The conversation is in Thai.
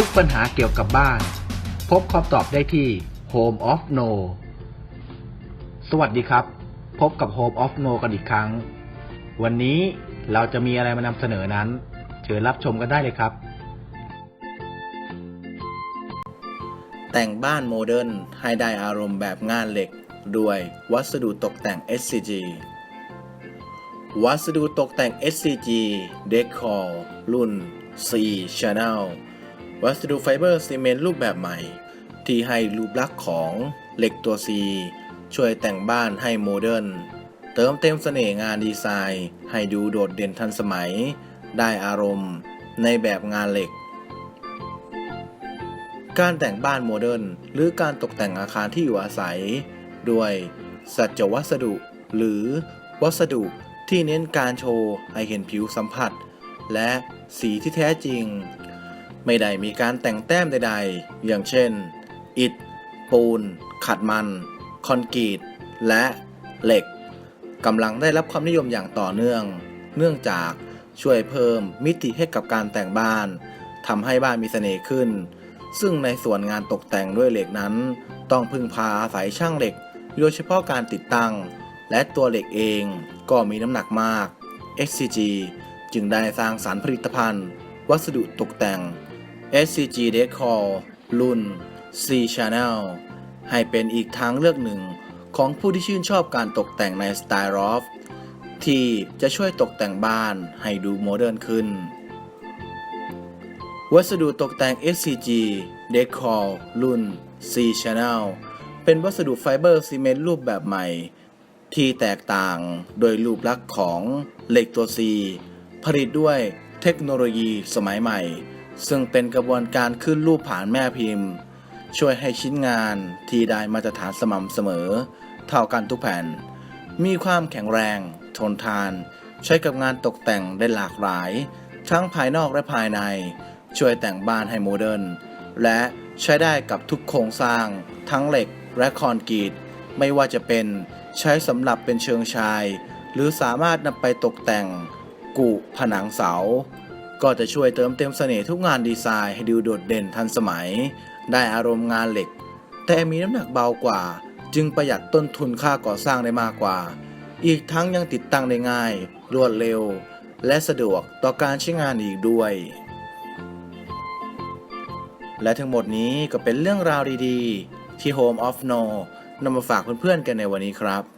ทุกปัญหาเกี่ยวกับบ้าน พบคำตอบได้ที่ Home of No สวัสดีครับ พบกับ Home of No กันอีกครั้ง วันนี้เราจะมีอะไรมานำเสนอนั้น เชิญรับชมกันได้เลยครับ แต่งบ้านโมเดิร์นให้ได้อารมณ์แบบงานเหล็ก ด้วยวัสดุตกแต่ง SCG วัสดุตกแต่ง SCG Decor รุ่น C Channel วัสดุไฟเบอร์ซีเมนต์รูปแบบใหม่ ที่ให้รูปลักษณ์ของเหล็กตัว C ช่วยแต่งบ้านให้โมเดิร์นเติมเต็มเสน่ห์งานดีไซน์ ให้ดูโดดเด่นทันสมัย ได้อารมณ์ในแบบงานเหล็ก การแต่งบ้านโมเดิร์นหรือการตกแต่งอาคารที่อยู่อาศัย ด้วยสัจวัสดุ หรือวัสดุที่เน้นการโชว์ให้เห็นผิวสัมผัส และสีที่แท้จริง ไม่ได้มีการแต่งแต้มใดๆ อย่างเช่น อิฐ ปูน ขัดมัน คอนกรีต และเหล็กกำลังได้รับความนิยมอย่างต่อเนื่อง เนื่องจากช่วยเพิ่มมิติให้กับการแต่งบ้านทำให้บ้านมีเสน่ห์ขึ้น ซึ่งในส่วนงานตกแต่งด้วยเหล็กนั้น ต้องพึ่งพาอาศัยช่างเหล็ก โดยเฉพาะการติดตั้ง และตัวเหล็กเองก็มีน้ำหนักมาก SCG จึงได้สร้างสารรค์ผลิตภัณฑ์ วัสดุตกแต่ง SCG Decor รุ่น C Channel ให้เป็นอีกทางเลือกหนึ่งของผู้ที่ชื่นชอบการตกแต่งในสไตล์รอฟที่จะช่วยตกแต่งบ้านให้ดูโมเดิร์นขึ้น วัสดุตกแต่ง SCG Decor รุ่น C Channel เป็นวัสดุไฟเบอร์ซีเมนต์รูปแบบใหม่ ที่แตกต่างโดยรูปลักษณ์ของเหล็กตัว C ผลิตด้วยเทคโนโลยีสมัยใหม่ ซึ่งเป็นกระบวนการขึ้นรูปผ่านแม่พิมพ์ ช่วยให้ชิ้นงานที่ได้มาตรฐานสม่ำเสมอ เท่ากันทุกแผ่น มีความแข็งแรง ทนทาน ใช้กับงานตกแต่งได้หลากหลาย ทั้งภายนอกและภายใน ช่วยแต่งบ้านให้โมเดิร์นและใช้ได้กับทุกโครงสร้าง ทั้งเหล็กและคอนกรีต ไม่ว่าจะเป็นใช้สำหรับเป็นเชิงชาย หรือสามารถนำไปตกแต่ง กุผนังเสา ก็จะช่วยเติมเต็มเสน่ห์ทุกงานดีไซน์ให้ดูโดดเด่นทันสมัย ได้อารมณ์งานเหล็ก แต่มีน้ำหนักเบากว่า จึงประหยัดต้นทุนค่าก่อสร้างได้มากกว่า อีกทั้งยังติดตั้งได้ง่าย รวดเร็ว และสะดวกต่อการใช้งานอีกด้วย และทั้งหมดนี้ก็เป็นเรื่องราวดีๆ ที่ Home of No นำมาฝากเพื่อนๆกันในวันนี้ครับ